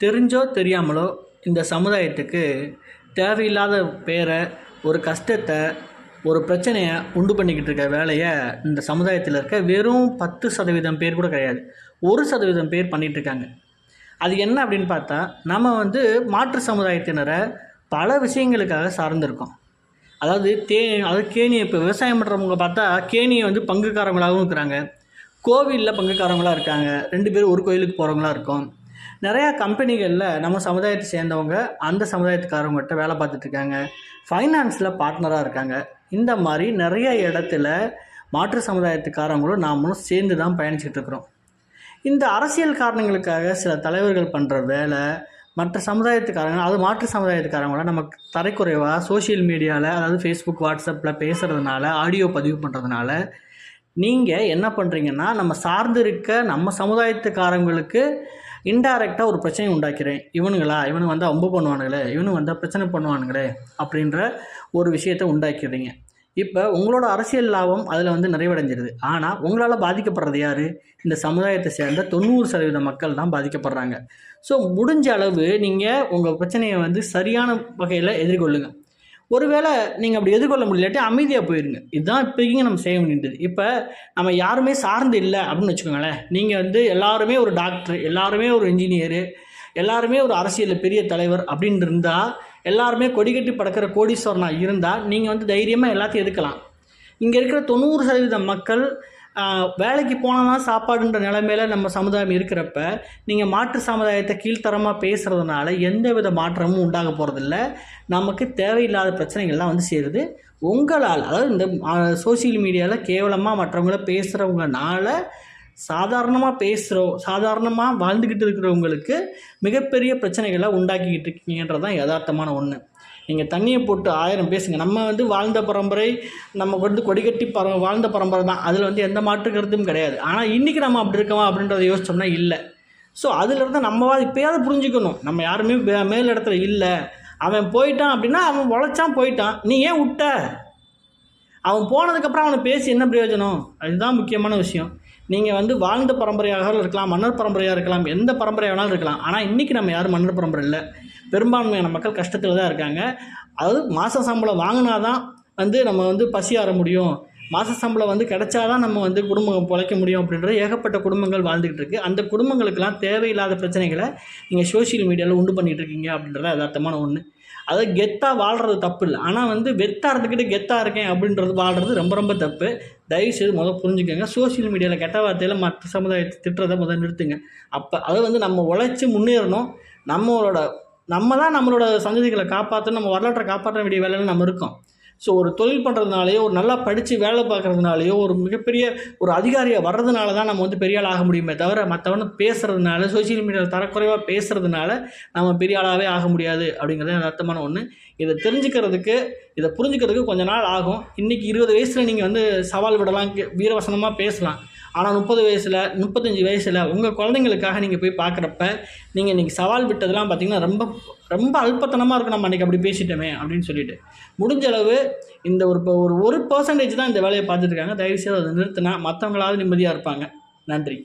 தெரிஞ்சோ தெரியாமலோ இந்த சமுதாயத்துக்கு தேவையில்லாத பேரை ஒரு கஷ்டத்தை ஒரு பிரச்சனையை உண்டு பண்ணிக்கிட்டு இருக்க வேலையை இந்த சமுதாயத்தில் இருக்க வெறும் பத்து சதவீதம் பேர் கூட கிடையாது. ஒரு சதவீதம் பேர் பண்ணிகிட்ருக்காங்க அது என்ன அப்படின்னு பார்த்தா நம்ம வந்து மாற்று சமுதாயத்தினரை பல விஷயங்களுக்காக சார்ந்திருக்கோம். அதாவது தே அதாவது கேணியை இப்போ விவசாயம் பண்ணுறவங்க பார்த்தா கேணியை வந்து பங்குக்காரங்களாகவும் இருக்கிறாங்க. கோவிலில் பங்குக்காரங்களாக இருக்காங்க. ரெண்டு பேரும் ஒரு கோயிலுக்கு போகிறவங்களா இருக்கும். நிறையா கம்பெனிகளில் நம்ம சமுதாயத்தை சேர்ந்தவங்க அந்த சமுதாயத்துக்காரவங்ககிட்ட வேலை பார்த்துட்ருக்காங்க ஃபைனான்ஸில் பார்ட்னராக இருக்காங்க. இந்த மாதிரி நிறைய இடத்துல மாற்று சமுதாயத்துக்காரங்களும் நாமளும் சேர்ந்து தான் பயணிச்சுட்டு இருக்கிறோம். இந்த அரசியல் காரணங்களுக்காக சில தலைவர்கள் பண்ணுற வேலை மற்ற சமுதாயத்துக்காரங்க அது மாற்று சமுதாயத்துக்காரங்கள நமக்கு தரைக்குறைவாக சோஷியல் மீடியாவில் அதாவது ஃபேஸ்புக் வாட்ஸ்அப்பில் பேசுகிறதுனால ஆடியோ பதிவு பண்ணுறதுனால நீங்கள் என்ன பண்ணுறீங்கன்னா நம்ம சார்ந்து இருக்க நம்ம சமுதாயத்துக்காரங்களுக்கு இன்டைரக்டாக ஒரு பிரச்சனை உண்டாக்கிறேன். இவனுங்களா? இவனு வந்தால் அம்பு பண்ணுவானுங்களே. இவனு வந்தால் பிரச்சனை பண்ணுவானுங்களே அப்படின்ற ஒரு விஷயத்தை உண்டாக்கிறீங்க இப்போ உங்களோட அரசியல் லாபம் அதில் வந்து நிறைவடைஞ்சிருது. ஆனால் உங்களால் பாதிக்கப்படுறது யார்? இந்த சமுதாயத்தை சேர்ந்த தொண்ணூறு சதவீத மக்கள் தான் பாதிக்கப்படுறாங்க. ஸோ முடிஞ்ச அளவு நீங்கள் உங்கள் பிரச்சனையை வந்து சரியான வகையில் எதிர்கொள்ளுங்கள் ஒருவேளை நீங்கள் அப்படி எதிர்கொள்ள முடியலாட்டி அமைதியாக போயிருங்க. இதுதான் இப்போதைக்கு நம்ம செய்ய வேண்டியது. இப்போ நம்ம யாருமே சார்ந்து இல்லை அப்படின்னு வச்சுக்கோங்களேன். நீங்கள் வந்து எல்லாருமே ஒரு டாக்டர் எல்லாருமே ஒரு இன்ஜினியரு எல்லாருமே ஒரு அரசியலில் பெரிய தலைவர் அப்படின்னு இருந்தால் எல்லாருமே கொடிக்கட்டி படக்கிற கோடீஸ்வரனாக இருந்தால் நீங்கள் வந்து தைரியமாக எல்லாத்தையும் எதுக்கலாம் இங்கே இருக்கிற தொண்ணூறு சதவீத மக்கள் வேலைக்கு போனால் தான் சாப்பாடுன்ற நிலைமையில் நம்ம சமுதாயம் இருக்கிறப்ப நீங்கள் மாற்று சமுதாயத்தை கீழ்த்தரமாக பேசுகிறதுனால எந்த வித மாற்றமும் உண்டாக போகிறதில்ல நமக்கு தேவையில்லாத பிரச்சனைகள்லாம் வந்து சேருது. உங்களால் அதாவது இந்த சோஷியல் மீடியாவில் கேவலமாக மற்றவங்கள பேசுகிறவங்கனால சாதாரணமாக பேசுகிறோம் சாதாரணமாக வாழ்ந்துக்கிட்டு இருக்கிறவங்களுக்கு மிகப்பெரிய பிரச்சனைகளை உண்டாக்கிக்கிட்டு இருக்கீங்கன்றது தான் யதார்த்தமான ஒன்று நீங்கள் தண்ணியை போட்டு ஆயிரம் பேசுங்க. நம்ம வந்து வாழ்ந்த பரம்பரை நம்ம வந்து கொடிகட்டி பர வாழ்ந்த பரம்பரை தான். அதில் வந்து எந்த மாற்று கருத்தும் கிடையாது. ஆனால் இன்றைக்கி நம்ம அப்படி இருக்கோமா அப்படின்றத யோசிச்சோம்னா இல்லை. ஸோ அதிலிருந்து நம்ம இப்போயாவது புரிஞ்சுக்கணும். நம்ம யாருமே மே- மேல் இடத்துல இல்லை. அவன் போயிட்டான் அப்படின்னா அவன் உழைச்சான் போயிட்டான். நீ ஏன் விட்ட அவன் போனதுக்கப்புறம் அவனை பேசி என்ன பிரயோஜனம்? அதுதான் முக்கியமான விஷயம். நீங்கள் வந்து வாழ்ந்த பரம்பரையாக இருக்கலாம் மன்னர் பரம்பரையாக இருக்கலாம் எந்த பரம்பரை வேணாலும் இருக்கலாம். ஆனால் இன்றைக்கி நம்ம யாரும் மன்னர் பரம்பரை இல்லை. பெரும்பான்மையான மக்கள் கஷ்டத்தில் தான் இருக்காங்க. அதாவது மாத சம்பளம் வாங்கினா தான் வந்து நம்ம வந்து பசி ஆற முடியும். மாத சம்பளம் வந்து கிடைச்சாதான் நம்ம வந்து குடும்பம் பிழைக்க முடியும் அப்படின்ற ஏகப்பட்ட குடும்பங்கள் வாழ்ந்துக்கிட்டு இருக்கு. அந்த குடும்பங்களுக்கெல்லாம் தேவையில்லாத பிரச்சனைகளை நீங்கள் சோஷியல் மீடியாவில் உண்டு பண்ணிட்டு இருக்கீங்க அப்படின்றத யதார்த்தமான ஒன்று அதாவது கெத்தாக வாழ்கிறது தப்பு இல்லை. ஆனால் வந்து வெத்தாக இருந்துக்கிட்டு கெத்தாக இருக்கேன் அப்படின்றது வாழ்கிறது ரொம்ப ரொம்ப தப்பு. தயவுசெய்து முதல் புரிஞ்சுக்கோங்க. சோஷியல் மீடியாவில் கெட்ட வார்த்தையில் மற்ற சமுதாயத்தை திட்டுறதை முதல் நிறுத்துங்க. அப்போ அதை வந்து நம்ம உழைச்சி முன்னேறணும். நம்மளோட நம்ம தான் நம்மளோட சந்ததிகளை காப்பாற்ற நம்ம வரலாற்றை காப்பாற்ற வேண்டிய வேலையில் நம்ம இருக்கோம். ஸோ ஒரு தொழில் பண்ணுறதுனாலையோ ஒரு நல்லா படித்து வேலை பார்க்குறதுனாலையோ ஒரு மிகப்பெரிய ஒரு அதிகாரியாக வர்றதுனால தான் நம்ம வந்து பெரிய ஆள் ஆக முடியுமே தவிர மற்றவன பேசுகிறதுனால சோஷியல் மீடியாவில் தரக்குறைவாக பேசுகிறதுனால நம்ம பெரிய ஆளாகவே ஆக முடியாது அப்படிங்கிறது அர்த்தமான ஒன்று இதை தெரிஞ்சுக்கிறதுக்கு இதை புரிஞ்சுக்கிறதுக்கு கொஞ்ச நாள் ஆகும். இன்றைக்கி இருபது வயசில் நீங்கள் வந்து சவால் விடலாம் கே- வீரவசனமாக பேசலாம். ஆனால் முப்பது வயசில் முப்பத்தஞ்சு வயசில் உங்கள் குழந்தைங்களுக்காக நீங்கள் போய் பார்க்குறப்ப நீங்கள் இன்றைக்கி சவால் விட்டதெல்லாம் பார்த்தீங்கன்னா ரொம்ப ரொம்ப அல்பத்தனமாக இருக்கும். நம்ம அன்றைக்கி அப்படி பேசிட்டோமே அப்படின்னு சொல்லிட்டு. முடிஞ்ச அளவு இந்த ஒரு இப்போ ஒரு ஒரு பர்சன்டேஜ் தான் இந்த வேலையை பார்த்துட்ருக்காங்க தயவுசெய்து அதை நிறுத்தினா மற்றவங்களாவது நிம்மதியாக இருப்பாங்க. நன்றி.